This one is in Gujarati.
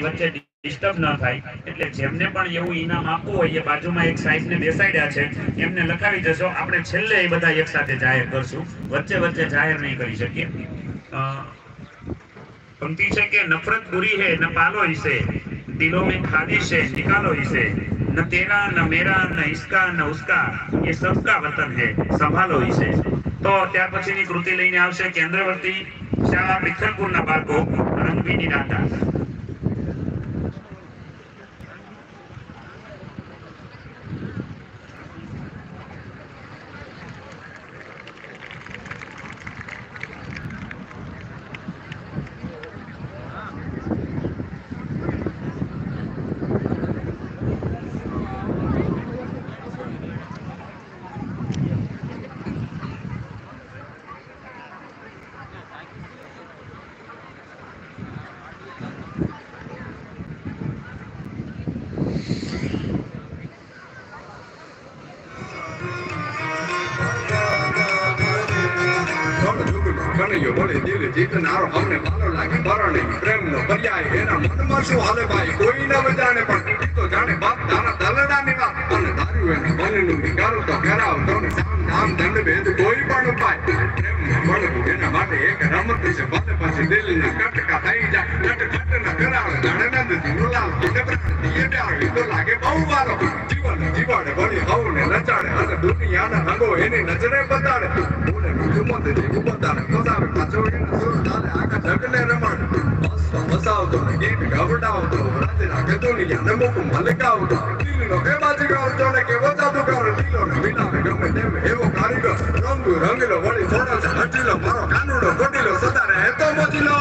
વચ્ચે ડિસ્ટર્બ ન થાય એટલે જેમને પણ એવું ઇનામ આપવું હોય એ બાજુમાં એક સાહેબને બેસાડ્યા છે એમને લખાવી જશો આપણે છેલ્લે એ બધા એક સાથે જાહેર કરશું વચ્ચે વચ્ચે જાહેર નહીં કરી શકીએ અ, પંક્તિ છે કે નફરત બુરી है न पालो इसे दिलों में खादिश है निकालो इसे न तेरा न मेरा न इसका न उसका ये सबका वतन है संभालो इसे તો ત્યાર પછીની કૃતિ લઈને આવશે કેન્દ્રવર્તી શાળા પિથલપુરના બાળકો રંગભીની દાતા કનૈયો બોલે દિલ જીતનારો અમને ભાલો લાગે ભરણે પ્રેમનો પર્યાય એના મનમાં શું હાલે ભાઈ કોઈ ન જાણે પણ એ તો જાણે બાપ તારા દલડાની વાત અને ધાર્યું એને મનનું વિકારો તો કરાવ તો ને સામ દંડ ભેદ કોઈ પણ ઉપાય પ્રેમને મળવું એના માટે એક રમત છે ભલે પછી દિલના કટકા થઈ જાય કટ કટ ન કરાવે જાણે નંદજી એ ડાળી તો લાગે બહુ વારો જીવાડે વળી હવને નચાડે. અને દુનિયાના રંગો એની નજરે બતાડે. બોલે મીઠું મત જેવું બતાડે. બતાવે પાછો એને સુર તારે આખા જગને રમાડે. હસતો હસાવતો ને ગીત ગવડાવતો. રાતના ગદુનિયાને મુખ મલકાવતો. દિલનો એ બાજી ગાવતો ને કેવો જાદુગર દિલોને મિલાવે ગમે તેમ એવો કારીગર. રંગ રંગીલો વળી સોના હટીલો મારો કાનુડો કોટીલો સતારે એ તો મોજીલો